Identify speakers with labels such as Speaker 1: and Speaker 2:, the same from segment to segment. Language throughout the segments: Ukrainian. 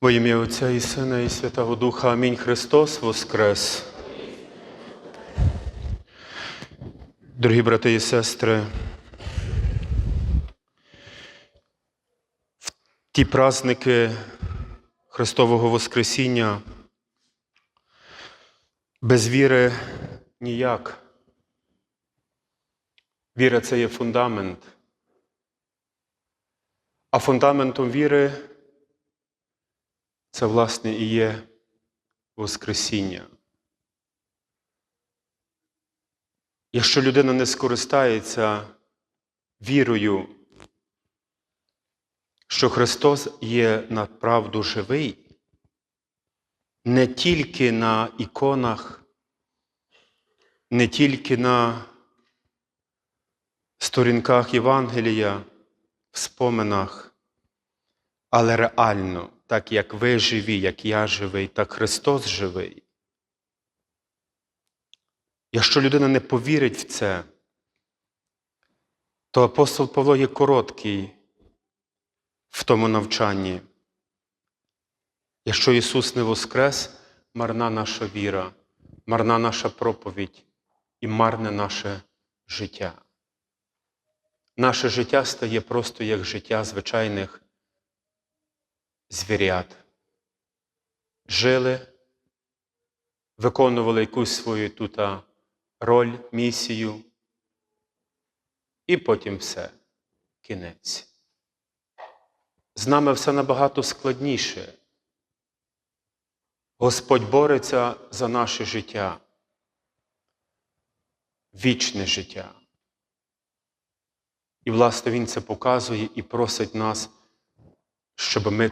Speaker 1: Во ім'я Отця і Сина, і Святого Духа. Амінь. Христос Воскрес. Дорогі брати і сестри, в ті праздники Христового Воскресіння без віри ніяк. Віра це є фундамент. А фундаментом віри це, власне, і є Воскресіння. Якщо людина не скористається вірою, що Христос є направду живий, не тільки на іконах, не тільки на сторінках Євангелія, в споминах, але реально, так як ви живі, як я живий, так Христос живий. Якщо людина не повірить в це, то апостол Павло є короткий в тому навчанні. Якщо Ісус не воскрес, марна наша віра, марна наша проповідь і марне наше життя. Наше життя стає просто як життя звичайних звірят. Жили, виконували якусь свою тут роль, місію, і потім все, кінець. З нами все набагато складніше. Господь бореться за наше життя, вічне життя. І, власне, Він це показує і просить нас, щоб ми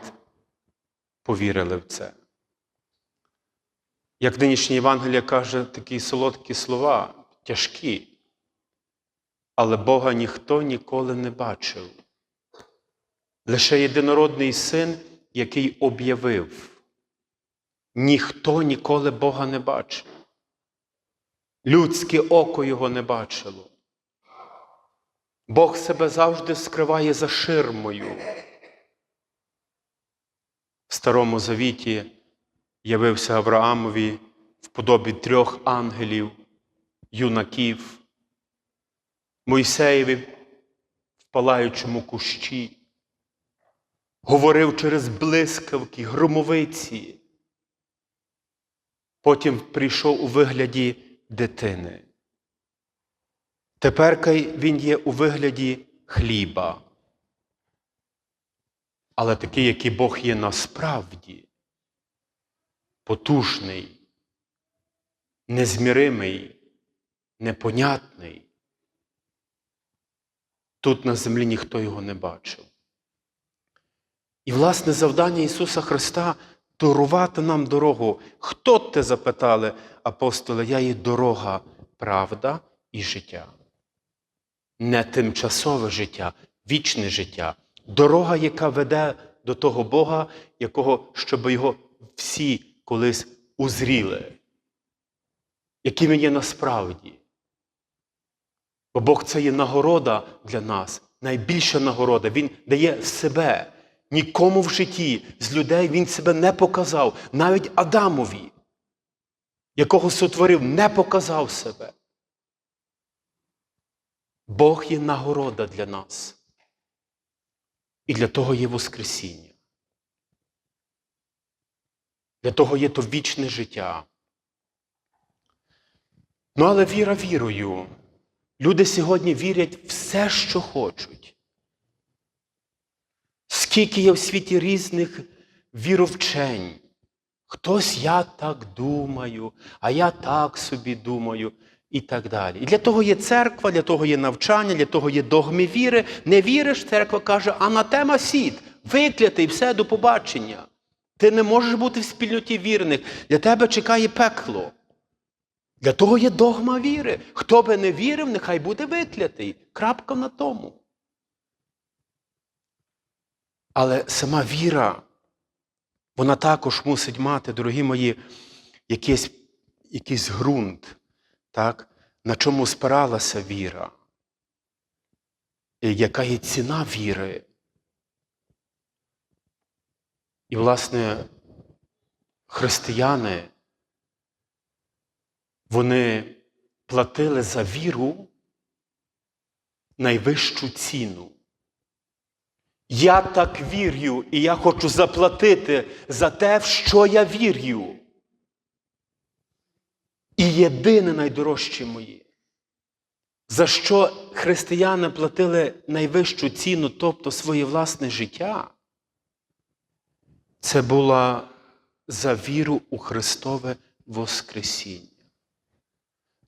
Speaker 1: повірили в це. Як нинішнє Євангелія каже такі солодкі слова, тяжкі, але Бога ніхто ніколи не бачив. Лише єдинородний син, який об'явив. Ніхто ніколи Бога не бачив. Людське око його не бачило. Бог себе завжди скриває за ширмою. Старому Завіті явився Авраамові в подобі трьох ангелів, юнаків, Мойсеєві в палаючому кущі, говорив через блискавки, громовиці. Потім прийшов у вигляді дитини. Тепер він є у вигляді хліба. Але такий, який Бог є насправді, потужний, незміримий, непонятний. Тут на землі ніхто його не бачив. І, власне, завдання Ісуса Христа дарувати нам дорогу. Хто те запитали апостоли? Я є дорога, правда і життя. Не тимчасове життя, вічне життя. Дорога, яка веде до того Бога, якого, щоб його всі колись узріли, яким він є насправді. Бо Бог це є нагорода для нас, найбільша нагорода. Він дає себе. Нікому в житті з людей він себе не показав, навіть Адамові, якого сотворив, не показав себе. Бог є нагорода для нас. І для того є Воскресіння. Для того є то вічне життя. Ну, але віра вірою. Люди сьогодні вірять все, що хочуть. Скільки є в світі різних віровчень. Хтось я так думаю, а я так собі думаю, і так далі. І для того є церква, для того є навчання, для того є догми віри. Не віриш, церква каже, анатема сід, виклятий, все до побачення. Ти не можеш бути в спільноті вірних. Для тебе чекає пекло. Для того є догма віри. Хто би не вірив, нехай буде виклятий. Крапка на тому. Але сама віра, вона також мусить мати, дорогі мої, якийсь, якийсь ґрунт, так? на чому спиралася віра. І яка є ціна віри? І, власне, християни, вони платили за віру найвищу ціну. Я так вірю, і я хочу заплатити за те, в що я вірю. І єдине найдорожче моє, за що християни платили найвищу ціну, тобто своє власне життя, це була за віру у Христове Воскресіння.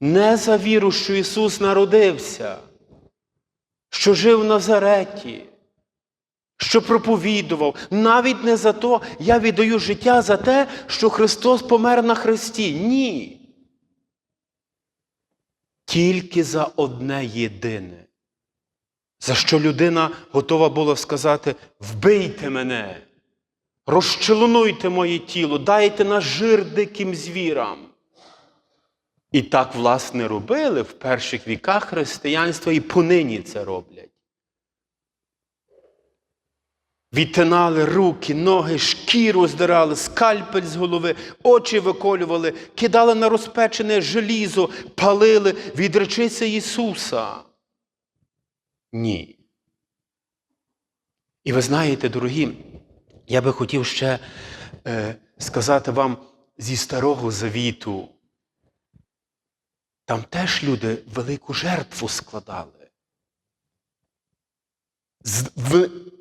Speaker 1: Не за віру, що Ісус народився, що жив в Назареті, що проповідував, навіть не за то я віддаю життя за те, що Христос помер на Христі. Ні. Тільки за одне єдине, за що людина готова була сказати: вбийте мене, розчелонуйте моє тіло, дайте на жир диким звірам. І так, власне, робили в перших віках християнства і понині це роблять. Відтинали руки, ноги, шкіру здирали, скальпель з голови, очі виколювали, кидали на розпечене желізо, палили, відречися Ісуса. Ні. І ви знаєте, дорогі, я би хотів ще е, сказати вам зі Старого Завіту. Там теж люди велику жертву складали.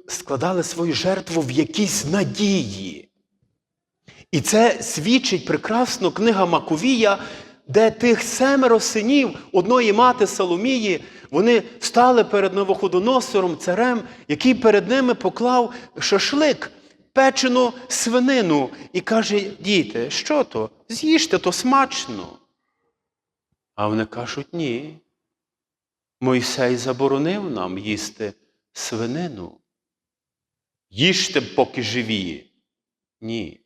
Speaker 1: Складали свою жертву в якійсь надії. І це свідчить прекрасно книга Маковія, де тих семеро синів одної мати Соломії, вони стали перед Новоходоносором, царем, який перед ними поклав шашлик, печену свинину, і каже: діти, що то? З'їжте, то смачно. А вони кажуть, ні. Мойсей заборонив нам їсти свинину. Їжте, поки живі. Ні.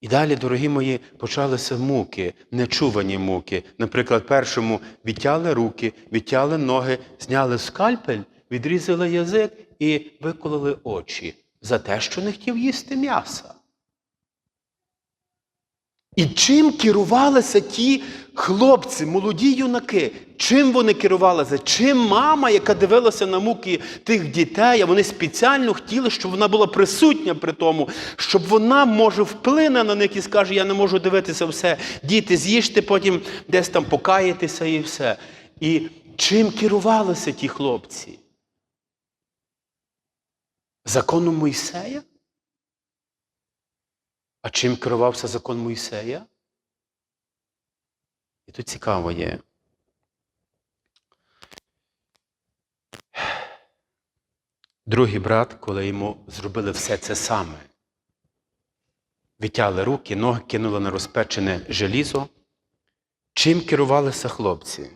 Speaker 1: І далі, дорогі мої, почалися муки, нечувані муки. Наприклад, першому відтяли руки, відтяли ноги, зняли скальпель, відрізали язик і викололи очі за те, що не хотів їсти м'яса. І чим керувалися ті хлопці, молоді юнаки? Чим вони керувалися? Чим мама, яка дивилася на муки тих дітей, а вони спеціально хотіли, щоб вона була присутня при тому, щоб вона, може, вплине на них і скаже, я не можу дивитися все. Діти, з'їжте, потім десь там покаєтеся і все. І чим керувалися ті хлопці? Законом Мойсея? А чим керувався закон Мойсея? І тут цікаво є. Другий брат, коли йому зробили все це саме, витяли руки, ноги кинули на розпечене желізо. Чим керувалися хлопці?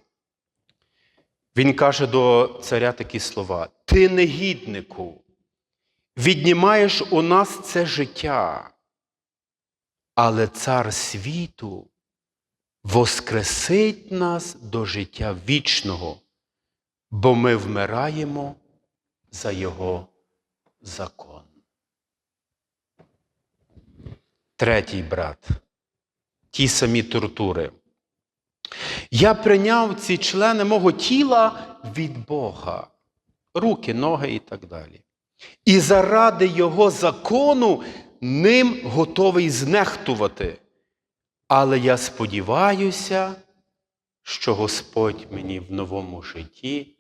Speaker 1: Він каже до царя такі слова: Ти негіднику, віднімаєш у нас це життя, але цар світу воскресить нас до життя вічного, бо ми вмираємо за Його закон. Третій брат. Ті самі тортури. Я прийняв ці члени мого тіла від Бога, руки, ноги і так далі. І заради Його закону ним готовий знехтувати. Але я сподіваюся, що Господь мені в новому житті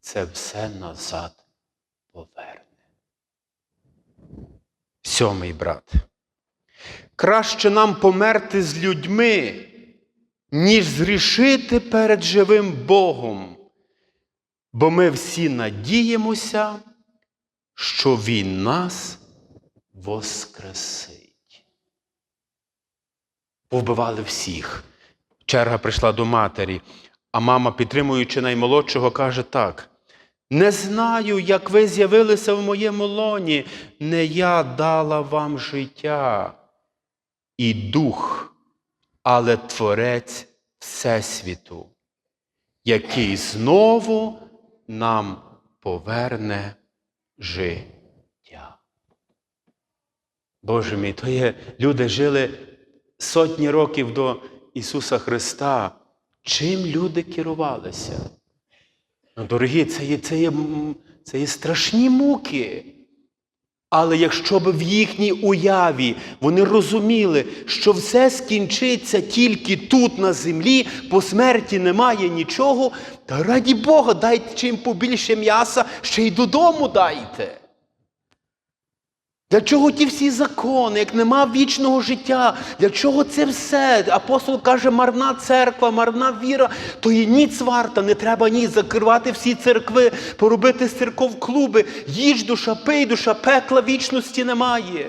Speaker 1: це все назад поверне. Сьомий брат. Краще нам померти з людьми, ніж зрішити перед живим Богом, бо ми всі надіємося, що Він нас воскресить. Повбивали всіх. Черга прийшла до матері, а мама, підтримуючи наймолодшого, каже так. Не знаю, як ви з'явилися в моєму лоні, не я дала вам життя і дух, але Творець Всесвіту, який знову нам поверне життя. Боже мій, то є люди жили сотні років до Ісуса Христа. Чим люди керувалися? Ну, дорогі, це є, це, є, це є страшні муки. Але якщо б в їхній уяві вони розуміли, що все скінчиться тільки тут, на землі, по смерті немає нічого, та раді Бога, дайте чим побільше м'яса, ще й додому дайте. Для чого ті всі закони, як нема вічного життя? Для чого це все? Апостол каже, марна церква, марна віра, то є ніц варта, не треба ні закривати всі церкви, поробити з церков клуби, їж душа, пий душа, пекла вічності немає.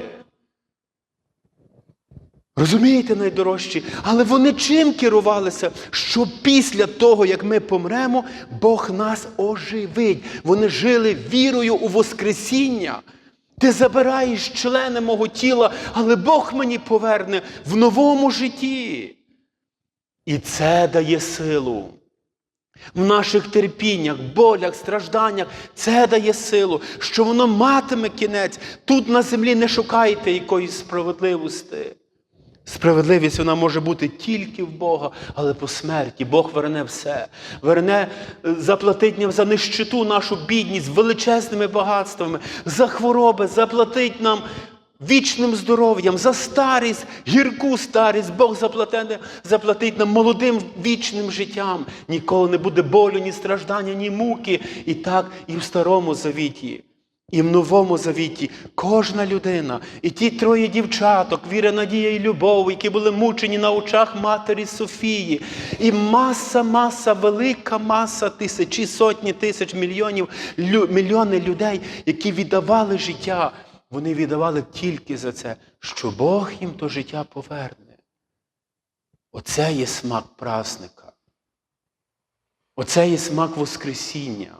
Speaker 1: Розумієте, найдорожчі? Але вони чим керувалися? Що після того, як ми помремо, Бог нас оживить. Вони жили вірою у Воскресіння. Ти забираєш члени мого тіла, але Бог мені поверне в новому житті. І це дає силу. В наших терпіннях, болях, стражданнях це дає силу, що воно матиме кінець. Тут на землі не шукайте якоїсь справедливості. Справедливість вона може бути тільки в Бога, але по смерті Бог верне все. Верне, е, заплатить нам за нищету нашу бідність величезними багатствами, за хвороби, заплатить нам вічним здоров'ям, за старість, гірку старість. Бог заплатить, заплатить нам молодим вічним життям. Ніколи не буде болю, ні страждання, ні муки. І так і в старому завіті. І в новому завіті кожна людина, і ті троє дівчаток, віра, надія і любов, які були мучені на очах матері Софії, і маса, маса, велика маса тисячі, сотні тисяч мільйонів, лю, мільйони людей, які віддавали життя, вони віддавали тільки за це, що Бог їм то життя поверне. Оце є смак прасника. Оце є смак Воскресіння.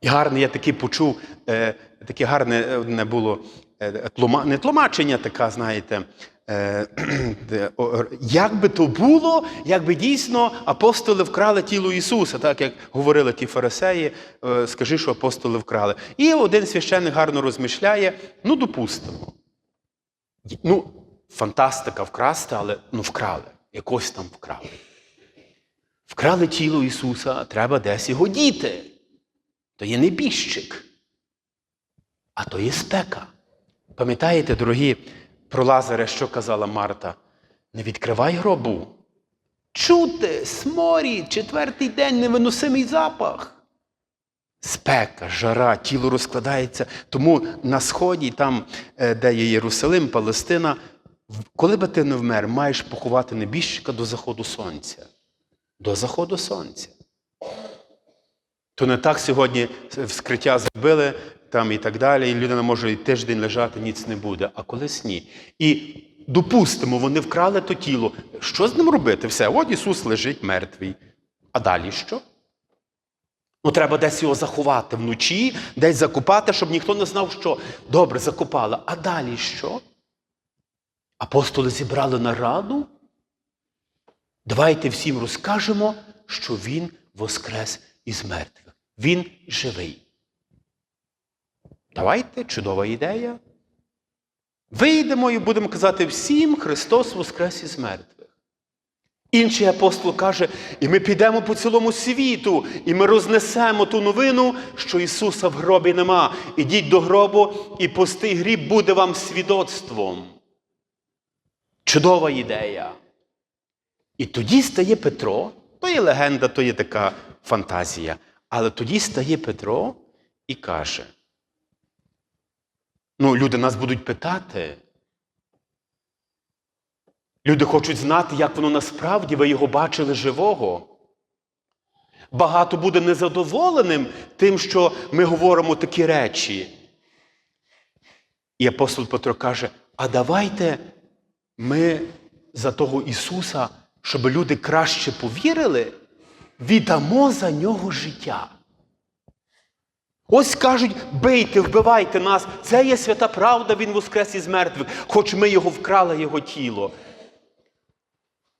Speaker 1: І гарне, я таки почув, е, таке гарне е, не було е, не тлумачення, така, знаєте, е, як би то було, якби дійсно апостоли вкрали тіло Ісуса, так як говорили ті фарисеї, е, скажи, що апостоли вкрали. І один священник гарно розмишляє, ну, допустимо. Ну, фантастика вкрасти, але ну, вкрали. Якось там вкрали. Вкрали тіло Ісуса, треба десь його діти. То є небіжчик, а то є спека. Пам'ятаєте, дорогі, про Лазаря, що казала Марта? Не відкривай гробу. Чути, сморі, четвертий день невиносимий запах. Спека, жара, тіло розкладається. Тому на сході, там, е, де є Єрусалим, Палестина, коли би ти не вмер, маєш поховати небіжчика до заходу сонця. До заходу сонця. То не так сьогодні вскриття зробили там і так далі, і людина може і тиждень лежати, ніц не буде, а колись ні. І допустимо, вони вкрали то тіло. Що з ним робити? Все, от Ісус лежить мертвий. А далі що? Ну, треба десь його заховати вночі, десь закопати, щоб ніхто не знав, що. Добре, закопали. А далі що? Апостоли зібрали нараду. Давайте всім розкажемо, що Він воскрес із мертвих. Він живий. Давайте, чудова ідея. Вийдемо і будемо казати всім, Христос воскрес із мертвих. Інший апостол каже, і ми підемо по цілому світу, і ми рознесемо ту новину, що Ісуса в гробі нема. Ідіть до гробу, і пустий гріб буде вам свідоцтвом. Чудова ідея. І тоді стає Петро, то є легенда, то є така фантазія. Але тоді стає Петро і каже: ну, люди нас будуть питати. Люди хочуть знати, як воно насправді ви його бачили живого. Багато буде незадоволеним тим, що ми говоримо такі речі. І апостол Петро каже: а давайте ми за того Ісуса, щоб люди краще повірили, віддамо за нього життя. Ось кажуть, бийте, вбивайте нас. Це є свята правда, Він воскрес із мертвих, хоч ми його вкрали, його тіло.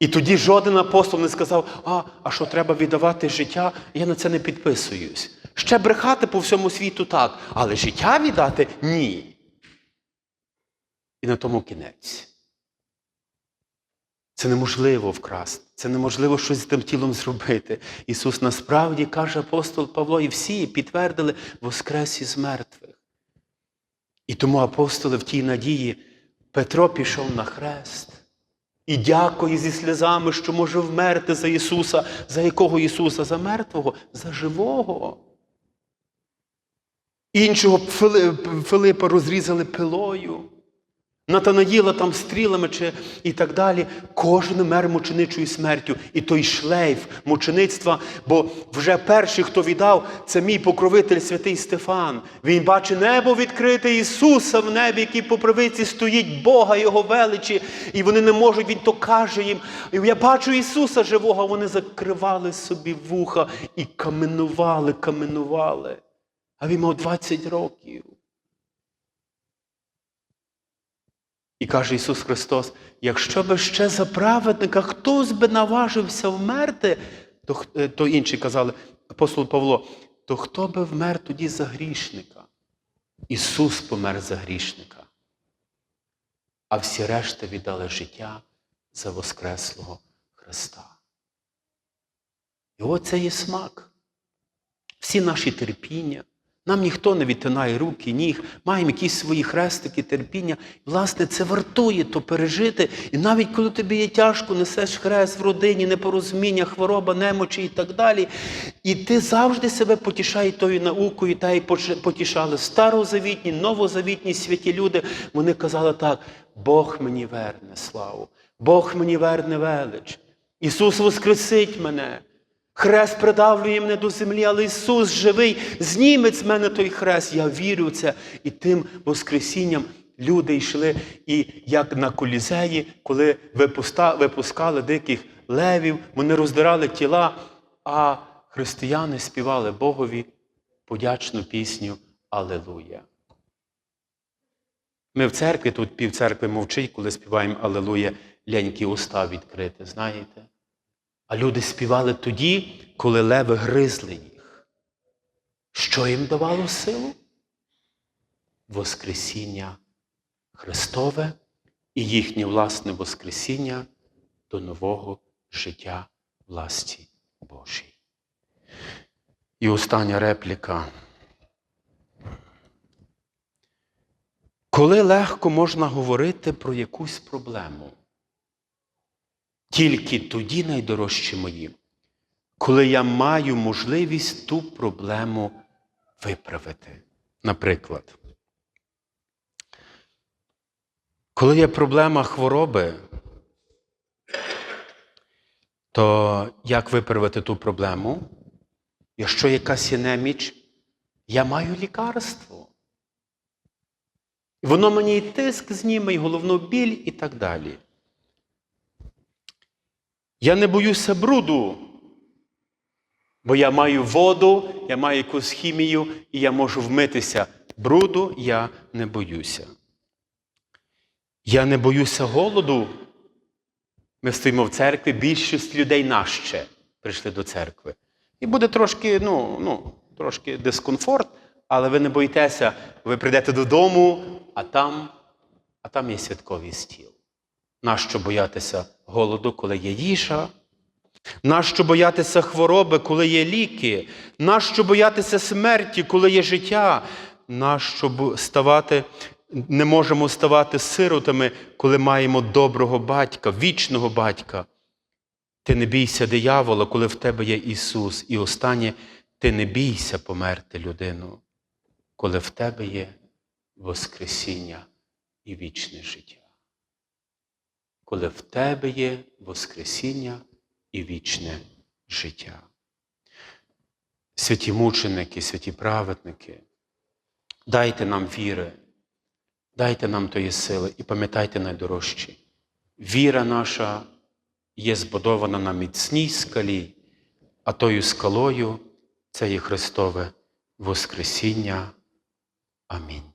Speaker 1: І тоді жоден апостол не сказав, а, а що треба віддавати життя, я на це не підписуюсь. Ще брехати по всьому світу так, але життя віддати ні. і на тому кінець. Це неможливо вкрасти, це неможливо щось з тим тілом зробити. Ісус насправді каже апостол Павло, і всі підтвердили воскрес із мертвих. І тому апостоли в тій надії Петро пішов на хрест і дякує зі сльозами, що може вмерти за Ісуса. За якого Ісуса? За мертвого, за живого. Іншого Филипа розрізали пилою. Натанаїла там стрілами чи і так далі. Кожен мер мученичою смертю. І той шлейф мучеництва, бо вже перший, хто віддав, це мій покровитель святий Стефан. Він бачить небо відкрите Ісуса в небі, який по правиці стоїть, Бога, Його величі, і вони не можуть, Він то каже їм. Я бачу Ісуса живого, вони закривали собі вуха і каменували, каменували. А він мав 20 років. І каже Ісус Христос: якщо би ще за праведника хтось би наважився вмерти, то, е, то інші казали, апостол Павло, то хто би вмер тоді за грішника? Ісус помер за грішника. А всі решта віддали життя за Воскреслого Христа. І оце є смак. Всі наші терпіння. Нам ніхто не відтинає руки, ніг, маємо якісь свої хрестики, терпіння. Власне, це вартує то пережити. І навіть коли тобі є тяжко, несеш хрест в родині, непорозуміння, хвороба, немочі і так далі. І ти завжди себе потішай тою наукою, та й потішали старозавітні, новозавітні святі люди. Вони казали так: Бог мені верне славу, Бог мені верне велич. Ісус воскресить мене. Хрест придавлює мене до землі, але Ісус живий, зніме з мене той хрест. Я вірю в це. І тим Воскресінням люди йшли. І як на колізеї, коли випускали диких левів, вони роздирали тіла, а християни співали Богові подячну пісню Алелуя. Ми в церкві, тут пів церкви мовчить, коли співаємо Алелуя, лянькі уста відкрити, знаєте? А люди співали тоді, коли леви гризли їх. Що їм давало силу? Воскресіння Христове і їхнє власне Воскресіння до нового життя власті Божій. І остання репліка. Коли легко можна говорити про якусь проблему? Тільки тоді, найдорожчі мої, коли я маю можливість ту проблему виправити. Наприклад, коли є проблема хвороби, то як виправити ту проблему? Якщо якась є неміч, я маю лікарство. Воно мені і тиск зніме, і головну біль, і так далі. Я не боюся бруду, бо я маю воду, я маю якусь хімію, і я можу вмитися. Бруду я не боюся. Я не боюся голоду. Ми стоїмо в церкві, більшість людей наще прийшли до церкви. І буде трошки, ну, ну, трошки дискомфорт, але ви не боїтеся, ви прийдете додому, а там, а там є святковий стіл. Нащо боятися голоду, коли є їжа? Нащо боятися хвороби, коли є ліки? Нащо боятися смерті, коли є життя? Нащо ставати, не можемо ставати сиротами, коли маємо доброго батька, вічного батька? Ти не бійся диявола, коли в тебе є Ісус. І останнє, ти не бійся померти людину, коли в тебе є Воскресіння і вічне життя коли в тебе є Воскресіння і вічне життя. Святі мученики, святі праведники, дайте нам віри, дайте нам тої сили і пам'ятайте найдорожчі. Віра наша є збудована на міцній скалі, а тою скалою це є Христове Воскресіння. Амінь.